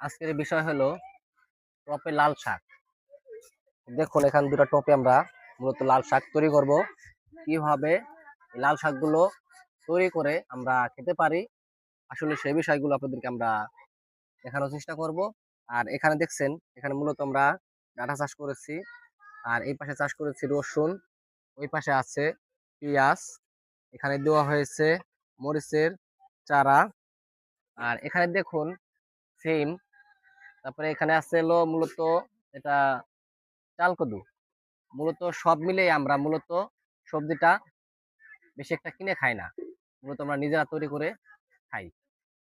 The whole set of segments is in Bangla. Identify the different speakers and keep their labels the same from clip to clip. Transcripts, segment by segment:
Speaker 1: আজকের বিষয় হলো টপে লাল শাক। দেখুন, এখানে দুটো টপে আমরা মূলত লাল শাক তৈরি করব। কীভাবে লাল শাকগুলো তৈরি করে আমরা খেতে পারি, আসলে সেই বিষয়গুলো আপনাদেরকে আমরা দেখানোর চেষ্টা করব। আর এখানে দেখছেন, এখানে মূলত আমরা ডাটা চাষ করেছি। আর এই পাশে চাষ করেছি রসুন, ওই পাশে আছে পেঁয়াজ, এখানে দেওয়া হয়েছে মরিচের চারা। আর এখানে দেখুন সিম তারপরে এখানে আছে হলো মূলত এটা চালকদু। মূলত সব মিলেই আমরা মূলত সবজিটা বেশি একটা কিনে খাই না। মূলত আমরা নিজেরা তৈরি করে খাই।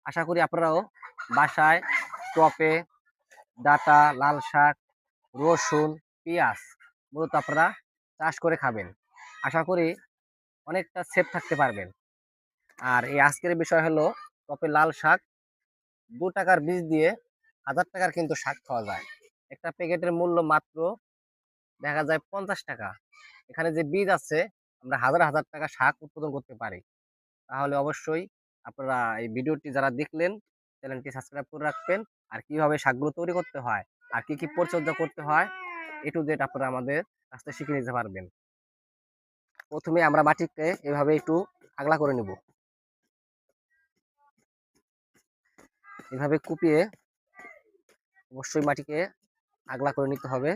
Speaker 1: আশা করি আপনারাও বাসায় টপে, ডাটা, লাল শাক, রসুন, পেঁয়াজ মূলত আপনারা চাষ করে খাবেন। আশা করি অনেকটা সেফ থাকতে পারবেন। আর এই আজকের বিষয় হলো টপে লাল শাক, দু টাকার বীজ দিয়ে হাজার টাকার কিন্তু শাক খাওয়া যায়। একটা প্যাকেটের মূল্য মাত্র দেখা যায় পঞ্চাশ টাকা। এখানে যে বীজ আছে, আমরা হাজার হাজার টাকা শাক উৎপাদন করতে পারি। তাহলে অবশ্যই আপনারা এই ভিডিওটি যারা দেখলেন, চ্যানেলটি সাবস্ক্রাইব করে রাখবেন। আর কীভাবে শাকগুলো তৈরি করতে হয়, আর কি কি পরিচর্যা করতে হয়, এ টু আপনারা আমাদের কাছ থেকে শিখে নিতে পারবেন। প্রথমে আমরা মাটিকে এভাবে একটু আগলা করে নেব। এভাবে কুপিয়ে অবশ্যই মাটিকে আগলা করে নিতে হবে।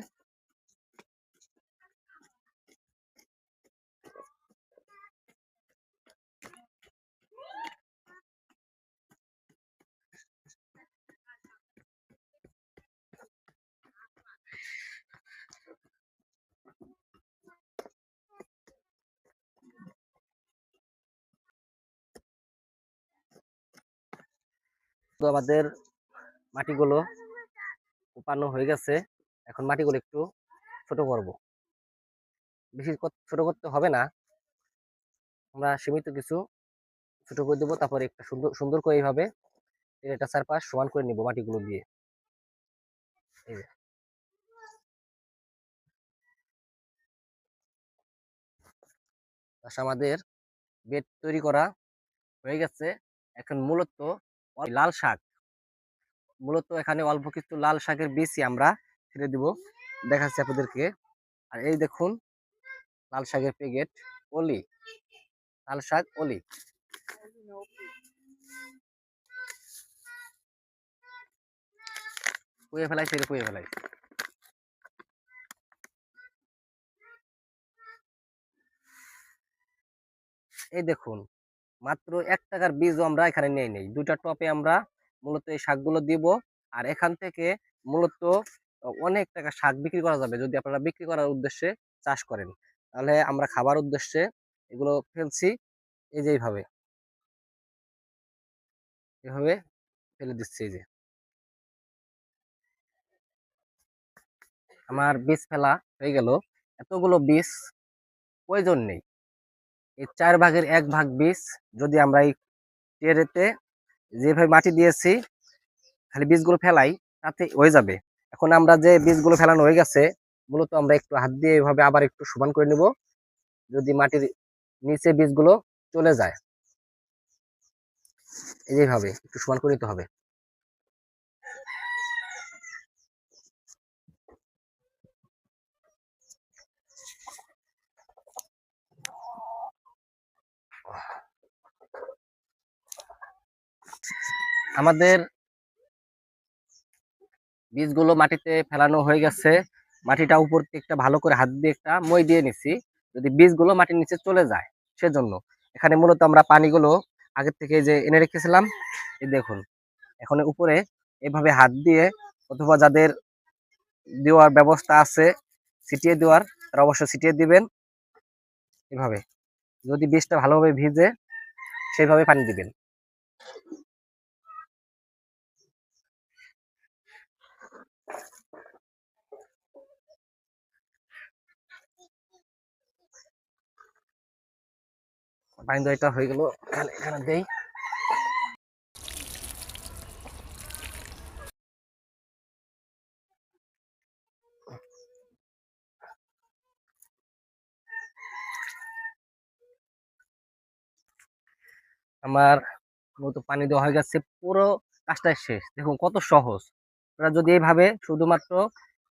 Speaker 1: তো আমাদের মাটিগুলো উপানো হয়ে গেছে, এখন মাটিগুলো একটু ছোট করব। বেশি ছোট করতে হবে না। আমরা সীমিত কিছু ছোট করে দেবো, তারপরে একটা সুন্দর সুন্দর করে এইভাবে এটা চারপাশ সমান করে নিব মাটিগুলো দিয়ে। এই যে। আমাদের বেড তৈরি করা হয়ে গেছে। এখন মূলত লাল শাক। মূলত এখানে অল্প কিছু লাল শাকের বীজই আমরা ছেড়ে দিব। দেখাচ্ছি আপনাদেরকে। আর এই দেখুন, লাল শাকের প্যাকেট, অলি, লাল শাক, অলি। পুয়ে ফেলাইছে রে পুয়ে ফেলাইছে এই দেখুন, মাত্র এক টাকার বীজও আমরা এখানে নিয়ে নেই। দুটা টপে আমরা মূলত এই শাকগুলো দিব। আর এখান থেকে মূলত অনেক টাকা শাক বিক্রি করা যাবে যদি আপনারা বিক্রি করার উদ্দেশ্যে চাষ করেন। তাহলে আমরা খাবার উদ্দেশ্যে এগুলো ফেলছি এই যে এইভাবে। এভাবে ফেলে দিচ্ছি এই যে। আমার বীজ ফেলা হয়ে গেল। এতগুলো বীজ প্রয়োজন নেই। এই চার ভাগের এক ভাগ বীজ যদি আমরা এই টেরেতে যেভাবে মাটি দিয়েছি, খালি বীজগুলো ফেলাই, তাতে হয়ে যাবে। এখন আমরা যে বীজগুলো ফেলানো হয়ে গেছে, মূলত আমরা একটু হাত দিয়ে এভাবে আবার একটু সমান করে নেব, যদি মাটির নিচে বীজগুলো চলে যায়। এইভাবে একটু সমান করে নিতে হবে। আমাদের বীজগুলো মাটিতে ফেলানো হয়ে গেছে। মাটিটা উপর থেকে একটা ভালো করে হাত দিয়ে একটা মই দিয়ে নিছি। যদি বীজগুলো মাটির নিচে চলে যায়, সেজন্য। এখানে মূলত আমরা পানিগুলো আগের থেকে যে এনে রেখেছিলাম, এই দেখুন। এখন উপরে এভাবে হাত দিয়ে অথবা যাদের দেওয়ার ব্যবস্থা আছে, ছিটিয়ে দেওয়ার, তারা অবশ্যই ছিটিয়ে দিবেন। এভাবে। যদি বীজটা ভালোভাবে ভিজে, সেইভাবে পানি দিবেন। পানি দেওয়াটা হয়ে গেল। এখানে এখানে দেই। আমার মতো পানি দেওয়া হয়ে গেছে, পুরো কাজটা শেষ। দেখুন কত সহজ। আপনারা যদি এইভাবে শুধুমাত্র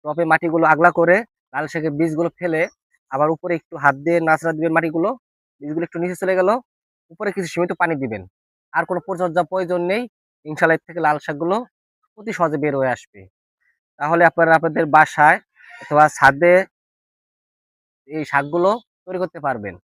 Speaker 1: টপে মাটিগুলো আগলা করে লাল শাকের বীজগুলো ফেলে আবার উপরে একটু হাত দিয়ে নাচড়া দিবেন মাটিগুলো বীজগুলো একটু নিচে চলে গেল, উপরে কিছু সীমিত পানি দিবেন। আর কোনো পরিচর্যা প্রয়োজন নেই ইনশাল্লাহ থেকে লাল শাকগুলো অতি সহজে বের হয়ে আসবে। তাহলে আপনারা আপনাদের বাসায় অথবা ছাদে এই শাকগুলো তৈরি করতে পারবেন।